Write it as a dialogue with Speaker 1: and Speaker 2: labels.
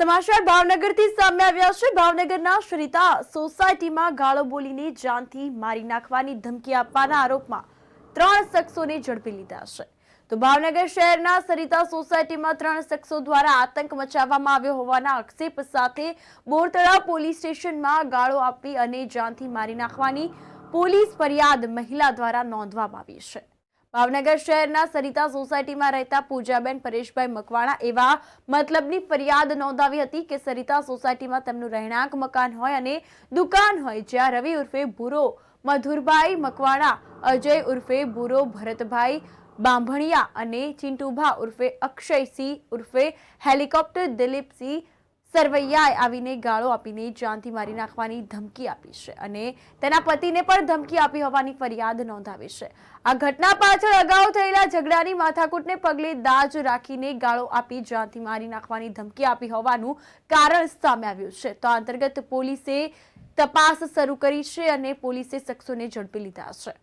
Speaker 1: સમાચાર ભાવનગરથી સામે આવ્યા છે. ભાવનગરના શ્રીતા સોસાયટીમાં ગાળો બોલીને જાનથી મારી નાખવાની ધમકી આપવાના આરોપમાં ત્રણ શખ્સોને ઝડપી લીધા છે. તો ભાવનગર શહેરના સરિતા સોસાયટીમાં ત્રણ શખ્સો દ્વારા આતંક મચાવવામાં આવ્યો હોવાના આક્ષેપ સાથે બોરતળા પોલીસ સ્ટેશનમાં ગાળો આપી અને જાનથી મારી નાખવાની પોલીસ ફરિયાદ મહિલા દ્વારા નોંધવામાં આવી છે. ભાવનગર શહેરના સરિતા સોસાયટીમાં રહેતા પૂજાબેન પરેશભાઈ મકવાણા એવા મતલબની ફરિયાદ નોંધાવી હતી કે સરિતા સોસાયટીમાં તેમનું રહેણાંક મકાન હોય અને દુકાન હોય જ્યાં રવિ ઉર્ફે ભૂરો, મધુરભાઈ મકવાણા, અજય ઉર્ફે ભૂરો, ભરતભાઈ બાંભણિયા અને ચિંટુભા ઉર્ફે અક્ષયસિંહ ઉર્ફે હેલિકોપ્ટર દિલીપસિંહ સરવૈયાએ આવીને ગાળો આપીને જાનથી મારી નાખવાની ધમકી આપી છે અને તેના પતિને પણ ધમકી આપી હોવાની ફરિયાદ નોંધાવી છે. આ ઘટના પાછળ અગાઉ થયેલા ઝઘડાની માથાકૂટને પગલે દાજ રાખીને ગાળો આપી જાનથી મારી નાખવાની ધમકી આપી હોવાનું કારણ સામે આવ્યું છે. તો અંતર્ગત પોલીસે તપાસ શરૂ કરી છે અને પોલીસે શખ્સોને ઝડપી લીધા છે.